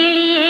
के लिए